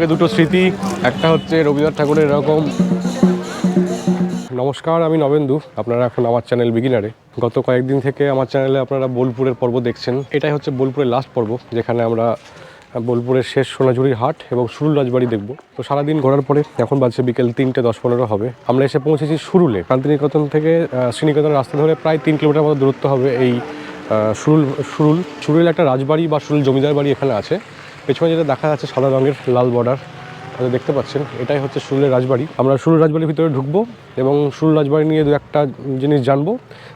সঙ্গে দুটো স্মৃতি, একটা হচ্ছে রবীন্দ্রনাথ ঠাকুরের এরকম। নমস্কার, আমি নবেন্দু, আপনারা এখন আমার চ্যানেল বিগিনারে। গত কয়েকদিন থেকে আমার চ্যানেলে আপনারা বোলপুরের পর্ব দেখছেন। এটাই হচ্ছে বোলপুরের লাস্ট পর্ব, যেখানে আমরা বোলপুরের শেষ সোনাঝুরির হাট এবং সুরুল রাজবাড়ি দেখব। তো সারাদিন ঘোরার পরে এখন বাজছে বিকেল তিনটে, দশ পনেরো হবে। আমরা এসে পৌঁছেছি সুরুলে। শান্তিনিকেতন থেকে শ্রীনিকেতন রাস্তা ধরে প্রায় তিন কিলোমিটার মতো দূরত্ব হবে এই সুরুল সুরুল। সুরুল একটা রাজবাড়ি বা সুরুল জমিদার বাড়ি এখানে আছে। পেছনে যেটা দেখা যাচ্ছে সাদা রঙের লাল বর্ডার হয়তো দেখতে পাচ্ছেন, এটাই হচ্ছে সুরুলের রাজবাড়ি। আমরা সুরুল রাজবাড়ির ভিতরে ঢুকবো এবং সুরুল রাজবাড়ি নিয়ে দু একটা জিনিস জানব,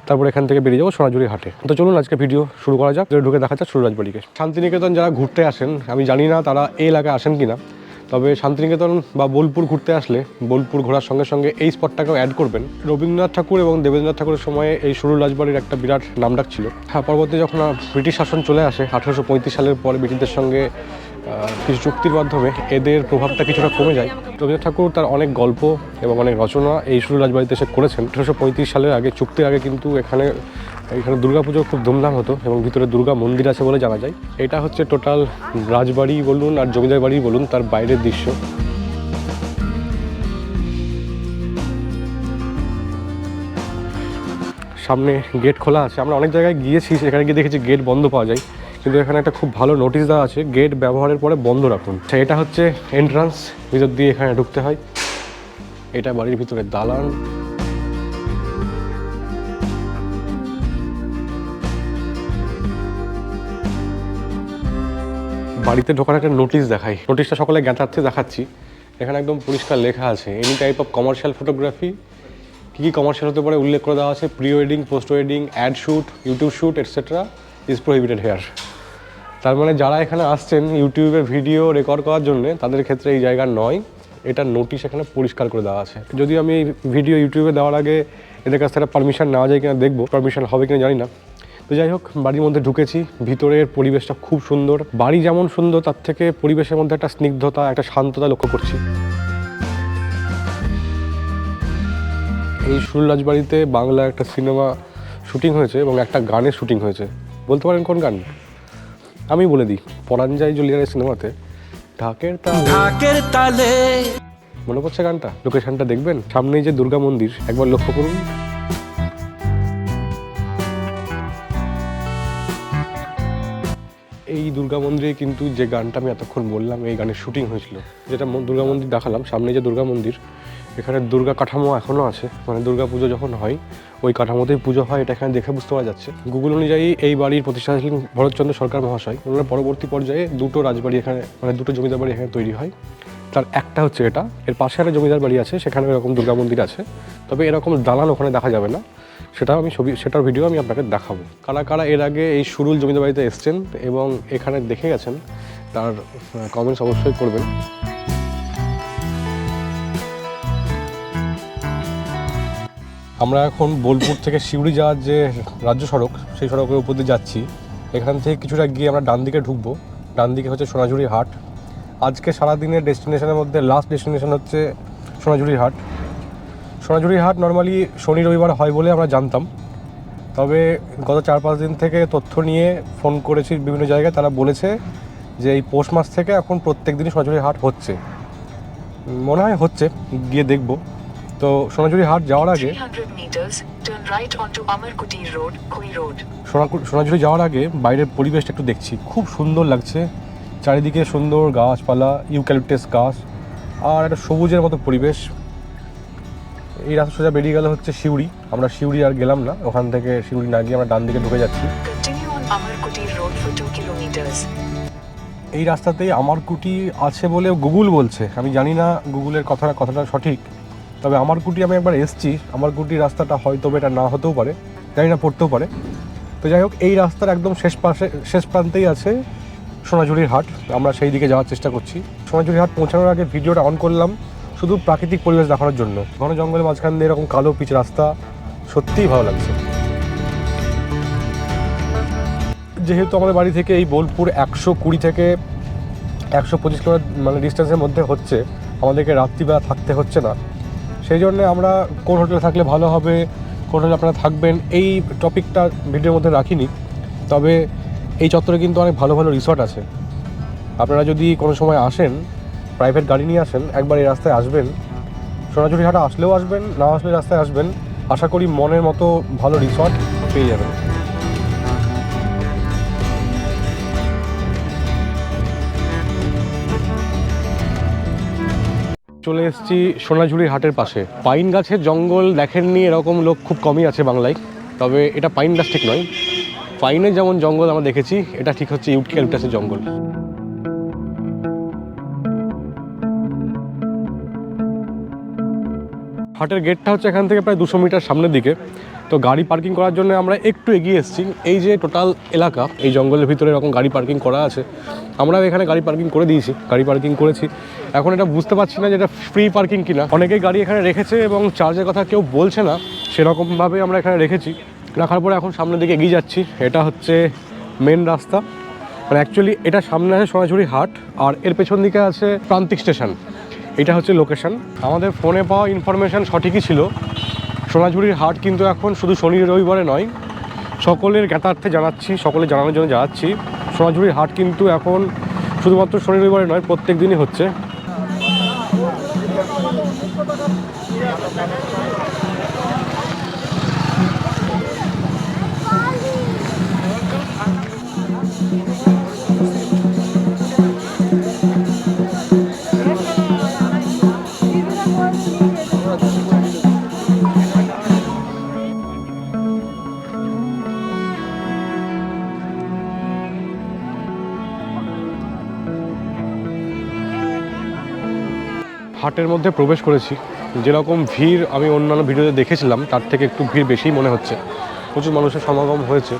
তারপর এখান থেকে বেরিয়ে যাব সোনাঝুরি হাটে। তো চলুন আজকে ভিডিও শুরু করা যাক ঢুকে দেখা যাক সুরুল রাজবাড়িকে শান্তিনিকেতন যারা ঘুরতে আসেন, আমি জানি না তারা এই এলাকায় আসেন কিনা তবে শান্তিনিকেতন বা বোলপুর ঘুরতে আসলে বোলপুর ঘোরার সঙ্গে সঙ্গে এই স্পটটাকেও অ্যাড করবেন। রবীন্দ্রনাথ ঠাকুর এবং দেবেন্দ্রনাথ ঠাকুরের সময়ে এই সরু রাজবাড়ির একটা বিরাট নামডাক ছিল। হ্যাঁ পরবর্তী যখন ব্রিটিশ শাসন চলে আসে, আঠারোশো পঁয়ত্রিশ সালের পরে ব্রিটিশদের সঙ্গে কিছু চুক্তির মাধ্যমে এদের প্রভাবটা কিছুটা কমে যায়। রবীন্দ্রনাথ ঠাকুর তার অনেক গল্প এবং অনেক রচনা এই সুরুল রাজবাড়িতে এসে করেছেন। আঠারোশো সালের আগে চুক্তির আগে কিন্তু এখানে এখানে দুর্গাপুজো খুব ধুমধাম হতো এবং ভিতরে দুর্গা মন্দির আছে বলে জানা যায়। এটা হচ্ছে টোটাল রাজবাড়ি বলুন আর জমিদার বাড়ি বলুন তার বাইরের দৃশ্য। সামনে গেট খোলা আছে। আমরা অনেক জায়গায় গিয়েছি, সেখানে গিয়ে দেখেছি গেট বন্ধ পাওয়া যায়। কিন্তু এখানে একটা খুব ভালো নোটিশ দেওয়া আছে গেট ব্যবহারের পরে বন্ধ রাখুন। এটা হচ্ছে এন্ট্রান্স ভিতর দিয়ে এখানে ঢুকতে হয়। এটা বাড়ির ভিতরে দালান। বাড়িতে ঢোকার একটা নোটিশ দেখাই। নোটিশটা সকলে জ্ঞাতার্থে দেখাচ্ছি। এখানে একদম পরিষ্কার লেখা আছে। Any type of commercial photography কী কী কমার্শিয়াল হতে পারে উল্লেখ করে দেওয়া আছে। Pre wedding post wedding ad shoot YouTube shoot etcetera is prohibited here তার মানে যারা এখানে আসছেন ইউটিউবে ভিডিও রেকর্ড করার জন্য, তাদের ক্ষেত্রে এই জায়গা নয়। এটা নোটিশ এখানে পরিষ্কার করে দেওয়া আছে। যদি আমি এই ভিডিও ইউটিউবে দেওয়ার আগে এদের কাছ থেকে পারমিশন নেওয়া যায় কিনা দেখব পারমিশন হবে কিনা জানি না। তো যাই হোক, বাড়ির মধ্যে ঢুকেছি, ভিতরের পরিবেশটা খুব সুন্দর। বাড়ি যেমন সুন্দর, তার থেকে পরিবেশের মধ্যে একটা স্নিগ্ধতা, একটা শান্ততা লক্ষ্য করছি। এই সুর রাজবাড়িতে বাংলা একটা সিনেমা শুটিং হয়েছে এবং একটা গানের শুটিং হয়েছে। বলতে পারেন কোন গান? আমি বলে দিই পরাঞ্জাই জুলিয়ারের সিনেমাতে ঢাকের তাল ঢাকের তালে। মনে পড়ছে গানটা? লোকেশনটা দেখবেন? সামনেই যে দুর্গা মন্দির একবার লক্ষ্য করুন। এই দুর্গা মন্দিরে কিন্তু যে গানটা আমি এতক্ষণ বললাম এই গানের শুটিং হয়েছিল যেটা দুর্গা মন্দির দেখালাম সামনে যে দুর্গা মন্দির এখানে দুর্গা কাঠামো এখনও আছে মানে দুর্গা পুজো যখন হয়, ওই কাঠামোতেই পুজো হয়, এটা এখানে দেখে বুঝতে পারা যাচ্ছে। গুগল অনুযায়ী এই বাড়ির প্রতিষ্ঠা ছিলেন ভরতচন্দ্র সরকার মহাশয়। ওনার পরবর্তী পর্যায়ে দুটো রাজবাড়ি এখানে মানে দুটো জমিদার বাড়ি এখানে তৈরি হয়। তার একটা হচ্ছে এটা, এর পাশে একটা জমিদার বাড়ি আছে সেখানে এরকম দুর্গা মন্দির আছে। তবে এরকম দালান ওখানে দেখা যাবে না, সেটাও আমি ছবি, সেটার ভিডিও আমি আপনাকে দেখাবো। কারা কারা এর আগে এই সুরুল জমিদার বাড়িতে এসছেন এবং এখানে দেখে গেছেন, তার কমেন্টস অবশ্যই করবেন। আমরা এখন বোলপুর থেকে সিউড়ি যাওয়ার যে রাজ্য সড়ক, সেই সড়কের উপর দিয়ে যাচ্ছি। এখান থেকে কিছুটা গিয়ে আমরা ডান দিকে ঢুকবো। ডান দিকে হচ্ছে সোনাঝুরি হাট। আজকে সারাদিনের ডেস্টিনেশনের মধ্যে লাস্ট ডেস্টিনেশন হচ্ছে সোনাঝুরি হাট। সোনাঝুরি হাট নর্মালি শনি, রবিবার হয় বলে আমরা জানতাম। তবে গত চার, পাঁচ দিন থেকে তথ্য নিয়ে ফোন করেছি বিভিন্ন জায়গায়। তারা বলেছে যে এই পৌষ মাস থেকে এখন প্রত্যেক দিনই সোনাঝুরি হাট হচ্ছে। মনে হয় হচ্ছে, গিয়ে দেখব। তো সোনাঝুরি হাট যাওয়ার আগে 300 meters, turn right onto Amarkuti Road, Koi Road. সোনা সোনাঝুরি যাওয়ার আগে বাইরের পরিবেশটা একটু দেখছি। খুব সুন্দর লাগছে। চারিদিকে সুন্দর গাছপালা ইউক্যালিপটাস গাছ আর একটা সবুজের মতো পরিবেশ। এই রাস্তা সোজা বেরিয়ে গেলে হচ্ছে শিউড়ি আমরা শিউড়ি আর গেলাম না। ওখান থেকে শিউড়ি না গিয়ে আমরা ডান দিকে ঢুকে যাচ্ছি। Continue on Amarkuti Road for 2 kilometers. এই রাস্তাতেই আমার কুটি আছে বলে গুগল বলছে। আমি জানি না গুগলের কথাটা কথাটা সঠিক। তবে আমার কুটি আমি একবার এসছি। আমার কুটি রাস্তাটা হয়তো এটা না হতেও পারে, জানি না, পড়তেও পারে। তো যাই হোক, এই রাস্তার একদম শেষ পাশে, শেষ প্রান্তেই আছে সোনাঝুরির হাট। আমরা সেই দিকে যাওয়ার চেষ্টা করছি। সোনাঝুরি হাট পৌঁছানোর আগে ভিডিওটা অন করলাম শুধু প্রাকৃতিক পরিবেশ দেখানোর জন্য। ঘন জঙ্গলের মাঝখান দিয়ে এরকম কালো পিচ রাস্তা সত্যিই ভালো লাগছে। যেহেতু আমাদের বাড়ি থেকে এই বোলপুর একশো কুড়ি থেকে একশো পঁচিশ কিলোমিটার মানে ডিস্টেন্সের মধ্যে হচ্ছে, আমাদেরকে রাত্রিবেলা থাকতে হচ্ছে না। সেই জন্য আমরা কোন হোটেলে থাকলে ভালো হবে, কোন হোটেলে আপনারা থাকবেন, এই টপিকটা ভিডিওর মধ্যে রাখিনি। তবে এই চত্বরে কিন্তু অনেক ভালো ভালো রিসর্ট আছে। আপনারা যদি কোনো সময় আসেন প্রাইভেট গাড়ি নিয়ে আসেন, একবার এই রাস্তায় আসবেন। সোনাঝুরি হাটা আসলেও আসবেন না আসলে রাস্তায় আসবেন। আশা করি মনের মতো ভালো রিসর্ট পেয়ে যাবেন। চলে এসেছি সোনাঝুরি হাটের পাশে। পাইন গাছের জঙ্গল দেখেননি, এরকম লোক খুব কমই আছে বাংলায়। তবে এটা পাইন গাছ ঠিক নয়। পাইনের যেমন জঙ্গল আমরা দেখেছি, এটা ঠিক হচ্ছে ইউটক্যালিপটাসের জঙ্গল। হাটের গেটটা হচ্ছে এখান থেকে প্রায় দুশো মিটার সামনের দিকে। তো গাড়ি পার্কিং করার জন্য আমরা একটু এগিয়ে এসেছি। এই যে টোটাল এলাকা, এই জঙ্গলের ভিতরে এরকম গাড়ি পার্কিং করা আছে, আমরাও এখানে গাড়ি পার্কিং করে দিয়েছি, গাড়ি পার্কিং করেছি। এখন এটা বুঝতে পারছি না যে এটা ফ্রি পার্কিং কিনা। অনেকেই গাড়ি এখানে রেখেছে এবং চার্জের কথা কেউ বলছে না, সেরকমভাবে আমরা এখানে রেখেছি। রাখার পরে এখন সামনের দিকে এগিয়ে যাচ্ছি, এটা হচ্ছে মেন রাস্তা। মানে অ্যাকচুয়ালি এটা সামনে আছে সোনাঝুরি হাট, আর এর পেছন দিকে আছে প্রান্তিক স্টেশন এটা হচ্ছে লোকেশন আমাদের ফোনে পাওয়া ইনফরমেশান সঠিকই ছিল। সোনাঝুরির হাট কিন্তু এখন শুধু শনি রবিবারে নয়, সকলের জ্ঞাতার্থে জানাচ্ছি সকলে জানানোর জন্য জানাচ্ছি সোনাঝুরির হাট কিন্তু এখন শুধুমাত্র শনি রবিবারে নয়, প্রত্যেক দিনই হচ্ছে। হাটের মধ্যে প্রবেশ করেছি। যেরকম ভিড় আমি অন্যান্য ভিডিওতে দেখেছিলাম, তার থেকে একটু ভিড় বেশি মনে হচ্ছে। প্রচুর মানুষের সমাগম হয়েছে।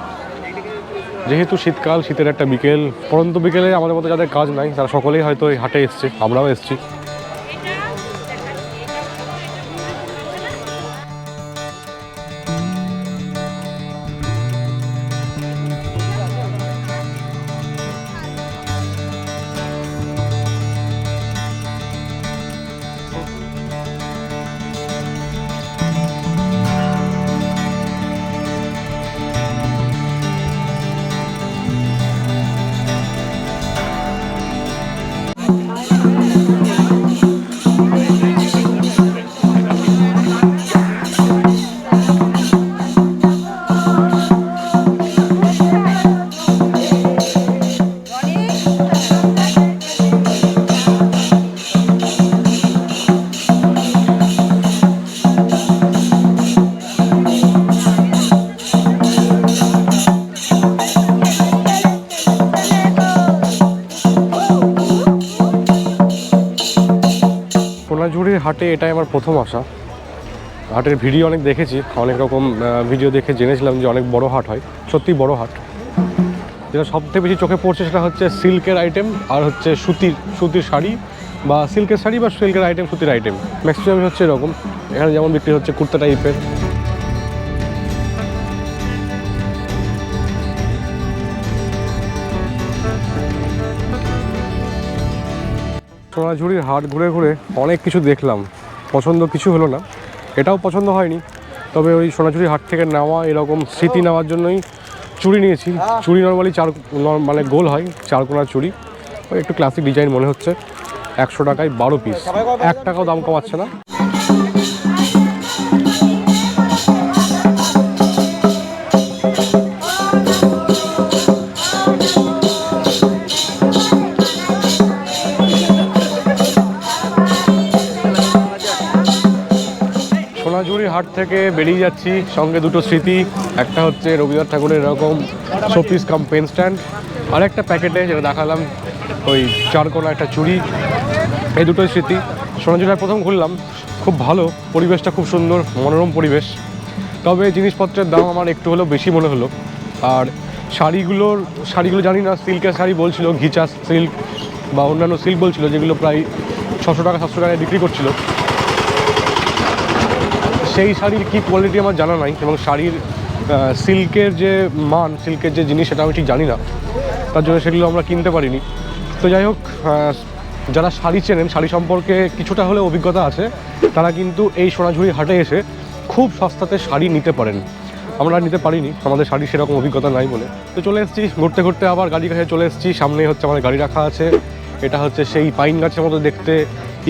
যেহেতু শীতকাল, শীতের একটা বিকেল, পরন্ত বিকেলে আমাদের মতো যাদের কাজ নাই, তারা সকলেই হয়তো এই হাটে এসছে, আমরাও এসছি। হাটে এটাই আমার প্রথম আসা। হাটের ভিডিও অনেক দেখেছি, অনেক রকম ভিডিও দেখে জেনেছিলাম যে অনেক বড় হাট হয়, সত্যি বড় হাট। যেটা সবথেকে বেশি চোখে পড়ছে সেটা হচ্ছে সিল্কের আইটেম আর হচ্ছে সুতির সুতির শাড়ি বা সিল্কের শাড়ি বা সিল্কের আইটেম সুতির আইটেম ম্যাক্সিমাম হচ্ছে এরকম। এখানে যেমন বিক্রি হচ্ছে কুর্তা টাইপের সোনাঝুরির হাট ঘুরে ঘুরে অনেক কিছু দেখলাম। পছন্দ কিছু হলো না। এটাও পছন্দ হয়নি। তবে ওই সোনাঝুরি হাট থেকে নেওয়া এরকম স্মৃতি নেওয়ার জন্যই চুড়ি নিয়েছি। চুড়ি নর্মালি চার মানে গোল হয়, চার কোনার চুড়ি। একটু ক্লাসিক ডিজাইন মনে হচ্ছে। একশো টাকায় বারো পিস এক টাকাও দাম কমাচ্ছে না। থেকে বেরিয়ে যাচ্ছি। সঙ্গে দুটো স্মৃতি, একটা হচ্ছে রবীন্দ্রনাথ ঠাকুরের এরকম শোপিস কাম পেন স্ট্যান্ড, আর একটা প্যাকেটে যেটা দেখালাম, ওই চারকোনা একটা চুড়ি, এই দুটোই স্মৃতি। সোনাঝুরি হাট প্রথম ঘুরলাম, খুব ভালো, পরিবেশটা খুব সুন্দর, মনোরম পরিবেশ। তবে জিনিসপত্রের দাম আমার একটু হলেও বেশি মনে হলো। আর শাড়িগুলোর, শাড়িগুলো জানি না, সিল্কের শাড়ি বলছিল, ঘিচা সিল্ক বা অন্যান্য সিল্ক বলছিল, যেগুলো প্রায় ছশো টাকা, সাতশো টাকায় বিক্রি করছিল। সেই শাড়ির কি কোয়ালিটি আমার জানা নাই এবং শাড়ির সিল্কের যে মান সিল্কের যে জিনিস সেটা আমি ঠিক জানি না। তার জন্য সেগুলো আমরা কিনতে পারিনি। তো যাই হোক যারা শাড়ি চেনেন, শাড়ি সম্পর্কে কিছুটা হলেও অভিজ্ঞতা আছে, তারা কিন্তু এই সোনাঝুরি হাটে এসে খুব সস্তাতে শাড়ি নিতে পারেন। আমরা নিতে পারিনি, আমাদের শাড়ি সেরকম অভিজ্ঞতা নাই বলে। তো চলে এসেছি, ঘুরতে ঘুরতে আবার গাড়ি কাছে চলে এসেছি। সামনে হচ্ছে আমাদের গাড়ি রাখা আছে। এটা হচ্ছে সেই পাইন গাছের মতো দেখতে,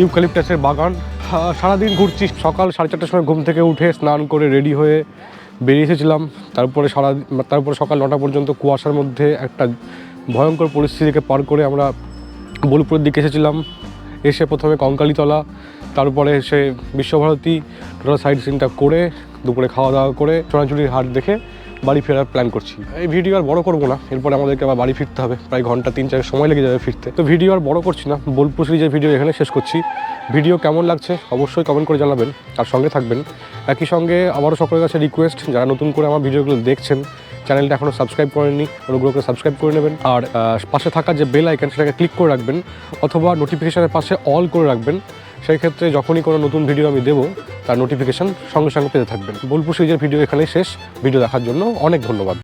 ইউক্যালিপটাসের বাগান। সারাদিন ঘুরছি সকাল সাড়ে চারটার সময় ঘুম থেকে উঠে স্নান করে রেডি হয়ে বেরিয়ে এসেছিলাম। তারপরে সারা তারপরে সকাল নটা পর্যন্ত কুয়াশার মধ্যে একটা ভয়ঙ্কর পরিস্থিতিকে পার করে আমরা বোলপুরের দিকে এসেছিলাম। এসে প্রথমে কঙ্কালীতলা, তারপরে এসে বিশ্বভারতী, টোটাল সাইড সিনটা করে, দুপুরে খাওয়া দাওয়া করে সোনাঝুরির হাট দেখে বাড়ি ফেরার প্ল্যান করছি। এই ভিডিও আর বড় করব না, এরপরে আমাদেরকে আবার বাড়ি ফিরতে হবে, প্রায় ঘণ্টা তিন চার সময় লেগে যাবে ফিরতে। তো ভিডিও আর বড় করছি না, বোলপুর সিরিজের ভিডিও এখানে শেষ করছি। ভিডিও কেমন লাগছে অবশ্যই কমেন্ট করে জানাবেন আর সঙ্গে থাকবেন। একই সঙ্গে আবারও সকলের কাছে রিকোয়েস্ট যারা নতুন করে আমার ভিডিওগুলো দেখছেন, চ্যানেলটা এখনও সাবস্ক্রাইব করেননি অনুগ্রহ করে সাবস্ক্রাইব করে নেবেন। আর পাশে থাকা যে বেল আইকন সেটাকে ক্লিক করে রাখবেন, অথবা নোটিফিকেশনের পাশে অল করে রাখবেন। সেই ক্ষেত্রে যখনই কোনো নতুন ভিডিও আমি দেবো, তার নোটিফিকেশান সঙ্গে সঙ্গে পেতে থাকবেন। বোলপুর সিরিজের ভিডিও এখানেই শেষ। ভিডিও দেখার জন্য অনেক ধন্যবাদ।